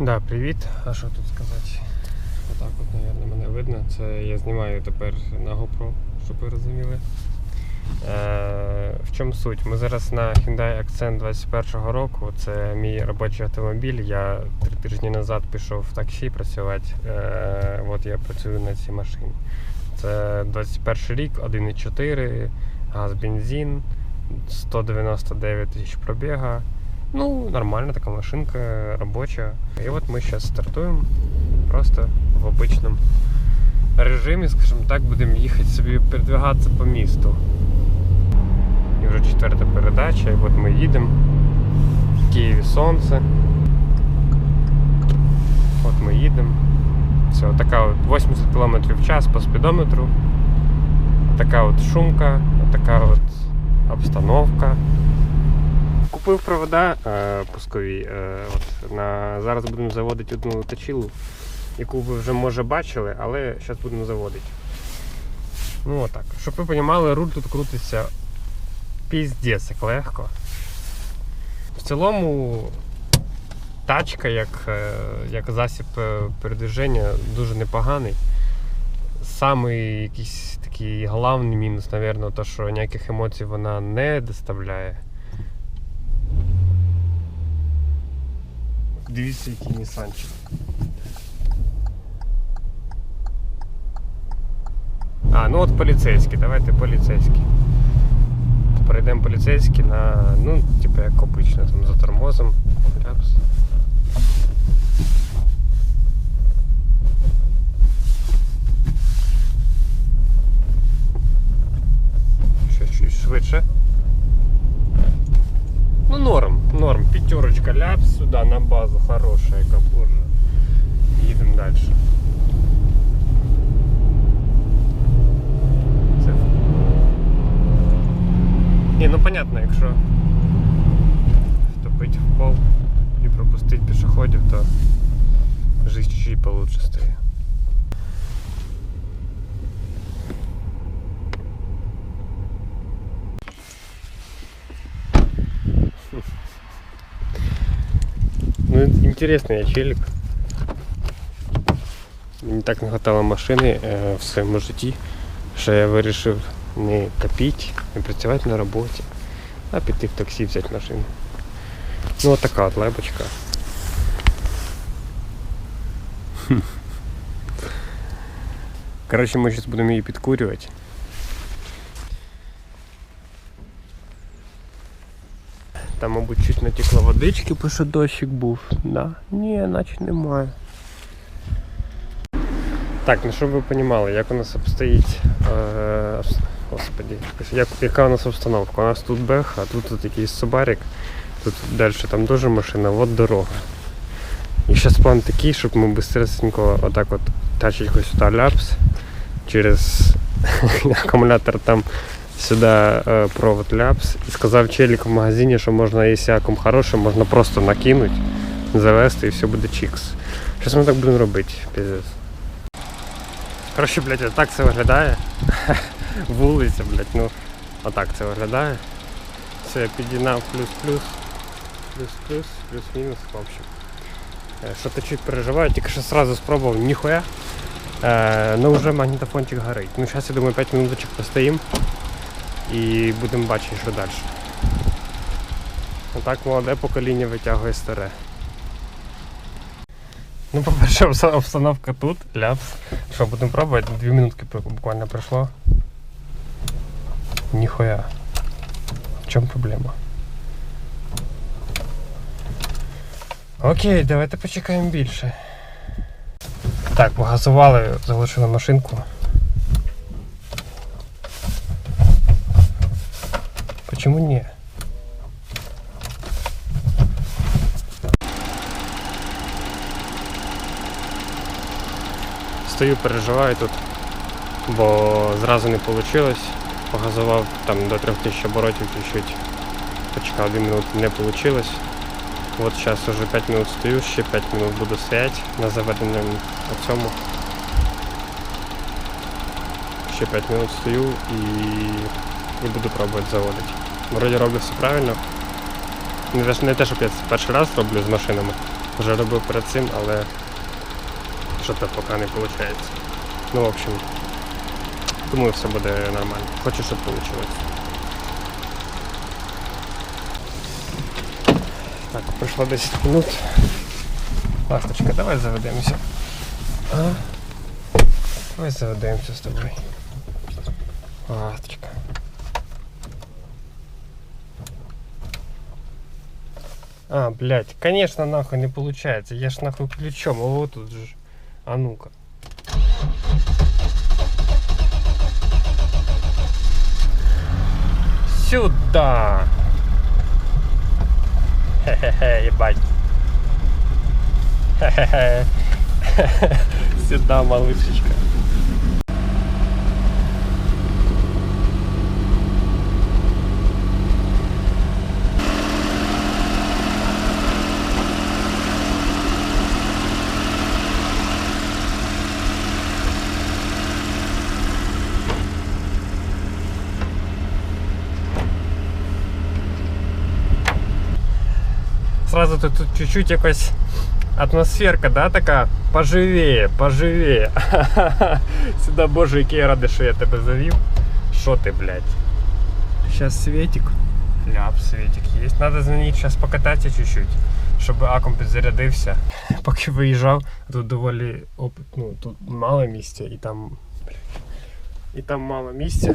Да, привіт. А що тут сказати? Отак от, мабуть, мене видно. Це я знімаю тепер на GoPro, щоб ви розуміли. Е, в чому суть? Ми зараз на Hyundai Accent 21-го року. Це мій робочий автомобіль. Я три тижні назад пішов в таксі працювати. Е, от я працюю на цій машині. Це 21 рік, 1,4, газ бензин, 199 тисяч пробіга. Ну, нормальна така машинка, робоча. І от ми зараз стартуємо просто в обичному режимі, скажімо так, будемо їхати собі передвигатися по місту. І вже четверта передача, і от ми їдемо. В Києві сонце. От ми їдемо. Все, така от 80 км в час по спідометру. Така от шумка, така от обстановка. Купив провода е, пускові. Е, от, на, зараз будемо заводити одну точилу, яку ви вже може бачили, але зараз будемо заводити. Ну отак. Щоб ви розуміли, руль тут крутиться піздець як легко. В цілому тачка як, е, як засіб е, передвиження дуже непоганий. Самий якийсь такий головний мінус, мабуть, то, що ніяких емоцій вона не доставляє. Дивіться, який Нісанчик. А, ну от поліцейський, давайте поліцейський. Перейдемо поліцейський на, ну, типу як обично, там за тормозом. Ляпс. сюда на базу хорошая, яка боже. Їдемо далі. Це... Ні, ну понятно, якщо втопити в пол і пропустити пішоходів, то життя чуть получше стає. интересный я челик. Мені так не хватало машини е, в своєму житті, що я вирішив не копити, не працювати на роботі, а піти в таксі взяти машину. Ну от така от лебочка. Хм. Коротше, ми зараз будемо її підкурювати. Там, мабуть, чуть натекло водички, бо що дощик був. Да? Ні, наче немає. Так, ну щоб ви розуміли, як у нас обстоїть. Е, господи, як, яка у нас обстановка? У нас тут бех, а тут, тут якийсь собарик, тут далі там теж машина, от дорога. І зараз план такий, щоб ми быстренько отак от тачечку сюди ляпс, через акумулятор там сюди е, провод ляпс. І сказав челік в магазині, що можна, якщо акум хороший, можна просто накинути, завести і все буде чікс. Зараз ми так будемо робити, піздець. Коротше, блядь, отак це виглядає. Вулиця, блядь, ну отак це виглядає. Все, я підігнав плюс-плюс, плюс-плюс, плюс-мінус, в общем. Е, Що то чуть переживаю, тільки що сразу спробував, ніхуя. Е, ну вже магнітофончик горить. Ну зараз я думаю 5 минуточок постоїм і будемо бачити, що далі. Отак молоде покоління витягує старе. Ну, по-перше, обстановка тут, ляпс. Що, будемо пробувати? Дві минутки буквально пройшло. Ніхуя. В чому проблема? Окей, давайте почекаємо більше. Так, погазували, залишили машинку. Почему не? Стою, переживаю тут, бо зразу не вийшло. Погазував там до 3000 оборотів чуть-чуть. Почекав 2 минути, не вийшло. От зараз уже 5 минут стою, ще 5 минут буду стояти на заведеному цьому. Ще 5 минут стою і, і буду пробувати заводити. Вроді роблю все правильно. Не те, щоб я це перший раз роблю з машинами. Вже робив перед цим, але що-то поки не виходить. Ну, в общем, думаю, все буде нормально. Хочу, щоб вийшло. Так, пройшло 10 минут. Ласточка, давай заведемося. А? Давай заведемося з тобою. Ласточка. А, блядь, конечно, нахуй не получается. Я ж нахуй ключом, а вот тут же. А ну-ка. Сюда. Хе-хе-хе, ебать. Хе-хе-хе. Сюда, малышечка. Сразу тут, чуть-чуть якась атмосферка, да, така поживее, поживее. Сюда, боже, який я радий, що я тебе завів. Що ти, блядь? Сейчас светик. Ляп, светик есть. Надо за ній зараз покататися чуть-чуть, щоб акум підзарядився. Поки виїжджав, тут доволі ну, тут мало місця і там. блядь, І там мало місця.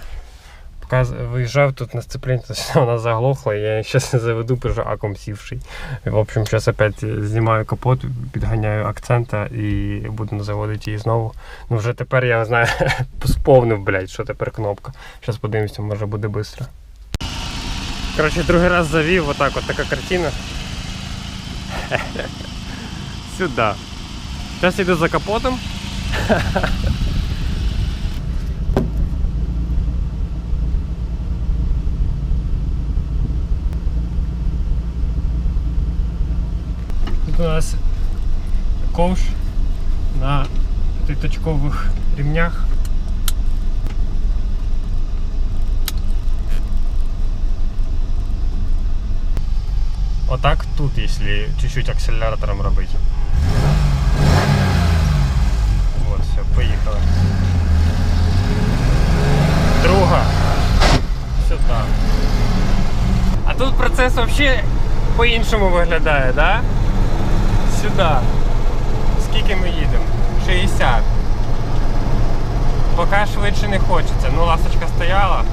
Поки виїжджав тут на сцепління, вона заглохла, я зараз не заведу, акум сівший. В общем, зараз опять знімаю капот, підганяю акцента і буду заводити її знову. Ну вже тепер я знаю, сповнив, блядь, що тепер кнопка. Зараз подивимося, може буде швидко. Коротше, другий раз завів, отак от така картина. Сюди. Зараз йду за капотом. Тут у нас ковш на п'ятиточкових ремнях. Отак тут, если чуть-чуть акселератором робити. Вот, все, поїхали. Друга. Сюда. А тут процес вообще по-іншому виглядає, да? Сюди. Скільки ми їдемо? 60. Поки швидше не хочеться. Ну, ласточка стояла.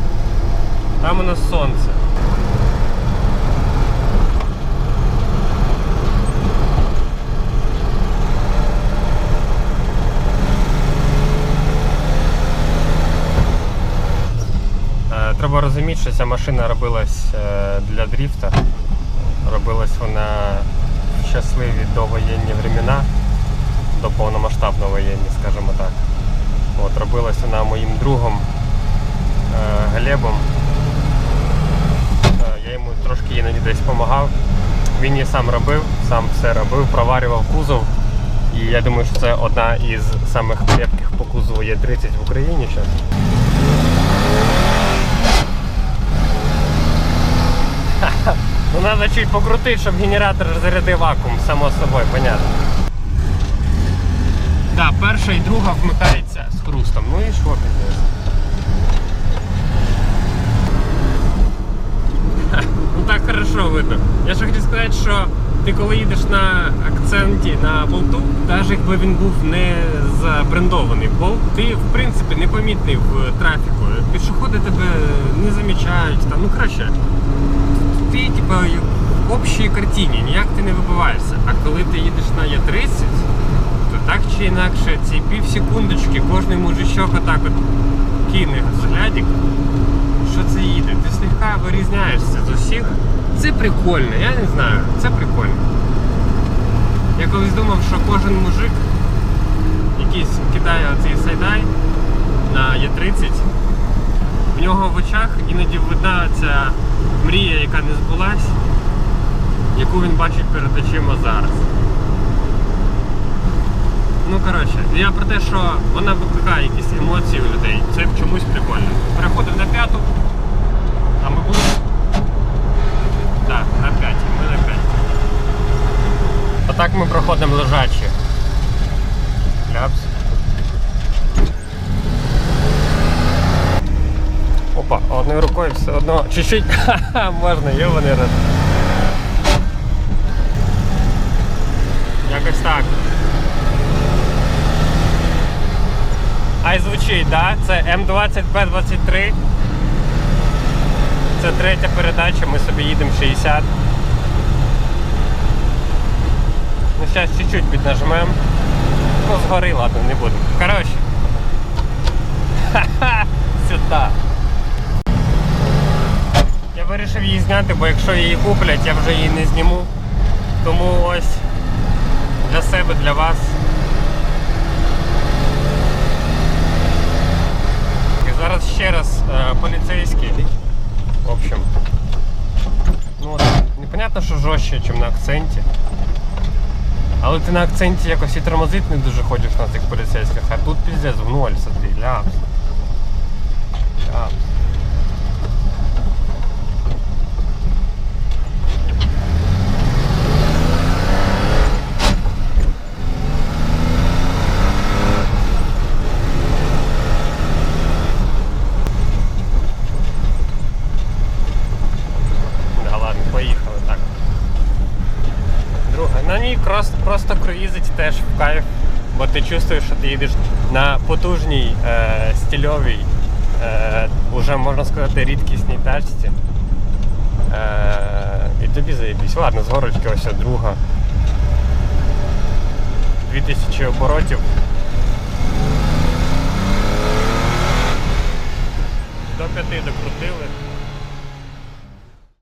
Там у нас сонце. Е, Треба розуміти, що ця машина робилась е, для дріфта. Робилась вона в щасливі довоєнні времена, до повномасштабно воєнні, скажімо так. От, робилась вона моїм другом е, Глебом. Я йому трошки іноді десь допомагав. Він її сам робив, сам все робив, проварював кузов. І я думаю, що це одна із самих крепких по кузову Є30 в Україні зараз. Ну надо чуть покрутить, щоб генератор зарядив вакуум, само собою, понятно. Да, перша і друга вмикається з хрустом. Ну і що. Ха, Ну так хорошо видно. Я ще хотів сказати, що ти коли їдеш на акценті на болту, навіть якби він був не забрендований болт, ти в принципі непомітний в трафіку. Пішоходи тебе не замічають. Там, ну краще ти типа, в общій картині ніяк ти не вибиваєшся. А коли ти їдеш на Є30, то так чи інакше ці пів секундочки кожний мужичок отак от кине взглядик, що це їде. Ти слегка вирізняєшся з усіх. Це прикольно, я не знаю, це прикольно. Я колись думав, що кожен мужик якийсь кидає оцей сайдай на Є30, в нього в очах іноді видна ця мрія, яка не збулась, яку він бачить перед очима зараз. Ну, коротше, я про те, що вона викликає якісь емоції у людей. Це чомусь прикольно. Переходимо на п'яту, а ми будемо. Так, на п'ятій, ми на п'ятій. так ми проходимо лежачі. Ляпс. Опа, одною рукою все одно. Чуть-чуть. Можна, йобаний раз. Якось так. Ай звучить, да? Це М20Б23. Це третя передача, ми собі їдемо 60. Ну, зараз чуть-чуть піднажмем. Ну, згори, ладно, не будемо. Коротше. Ха-ха! Сюди. Я вирішив її зняти, бо якщо її куплять, я вже її не зніму. Тому ось для себе, для вас. І зараз ще е. В общем. Ну, непонятно, що жорстче, ніж на акценті. Але ти на акценті якось і тормозити не дуже хочеш на цих поліцейських, а тут піздець в ноль, смотри, ляпс. Ляпс. Да ладно, поїхали так. Друге, на ній крос- просто круїзить теж в кайф, бо ти чувствуєш, що ти їдеш на потужній е, стильовій, е, уже можна сказати, рідкісній тачці. Е, і тобі заєбісь. Ладно, з горочки ось друга. 2000 оборотів. До 5 докрутили.